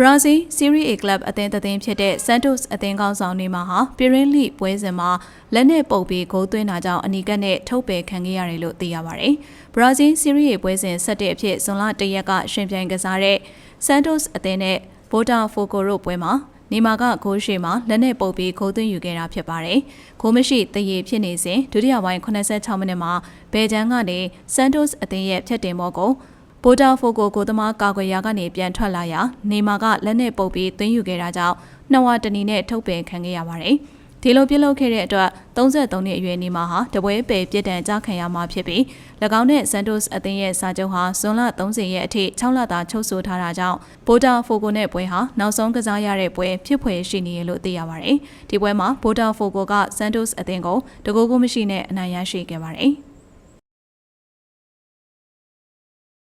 ဘရာဇီးစီးရီး A ကလပ်အသင်းတစ်သင်းဖြစ်တဲ့ Santos အသင်းကောင်းဆောင်နေမှာဟာပီရင်းလိပွဲစဉ်မှာလက်နဲ့ပုတ်ပြီးဂိုးသွင်းတာကြောင့်အနီကတ်နဲ့ထုတ်ပယ်ခံခဲ့ရတယ်လို့သိရပါတယ်။ဘရာဇီးစီးရီး A ပွဲစဉ်ဆက်တဲ့အဖြစ်ဇွန်လ၁ရက်ကရှင်ပြိုင်ကစားတဲ့ Santos အသင်းနဲ့ Botafogo တို့ပွဲမှာနေမာကဂိုးရှိမှာလက်နဲ့ပုတ်ပြီးဂိုးသွင်းယူခဲ့တာဖြစ်ပါတယ်။ဂိုးမရှိတရေဖြစ်နေစဉ်ဒုတိယပိုင်း86မိနစ်မှာဘယ်ဂျန်ကနေ Santos အသင်းရဲ့ဖြတ်တင်မောကို ဘိုတာဖိုကိုကိုသမားကာကွယ်ရာကနေပြန်ထွက်လာရာနေမာကလက်နဲ့ပုတ်ပြီးသွင်းယူခဲ့တာကြောင့်နှစ်ဝတနီနဲ့ထုတ်ပယ်ခံခဲ့ရပါတယ်။ဒီလိုပြုလုပ်ခဲ့တဲ့အတွက်33နှစ်အရွယ်နေမာဟာတပွဲပယ်ပြစ်ဒဏ်ကြခံရမှာဖြစ်ပြီး၎င်းနဲ့ Santos အသင်းရဲ့စာချုပ်ဟာဇွန်လ30ရက်အထိ6လတာချုပ်ဆိုထားတာကြောင့်ဘိုတာဖိုကိုနဲ့ပွဲဟာနောက်ဆုံးကစားရတဲ့ပွဲဖြစ်ဖွယ်ရှိနေရလို့သိရပါတယ်။ဒီပွဲမှာဘိုတာဖိုကိုက Santos အသင်းကိုတကူကူမရှိနဲ့အနိုင်ရရှိခဲ့ပါတယ်။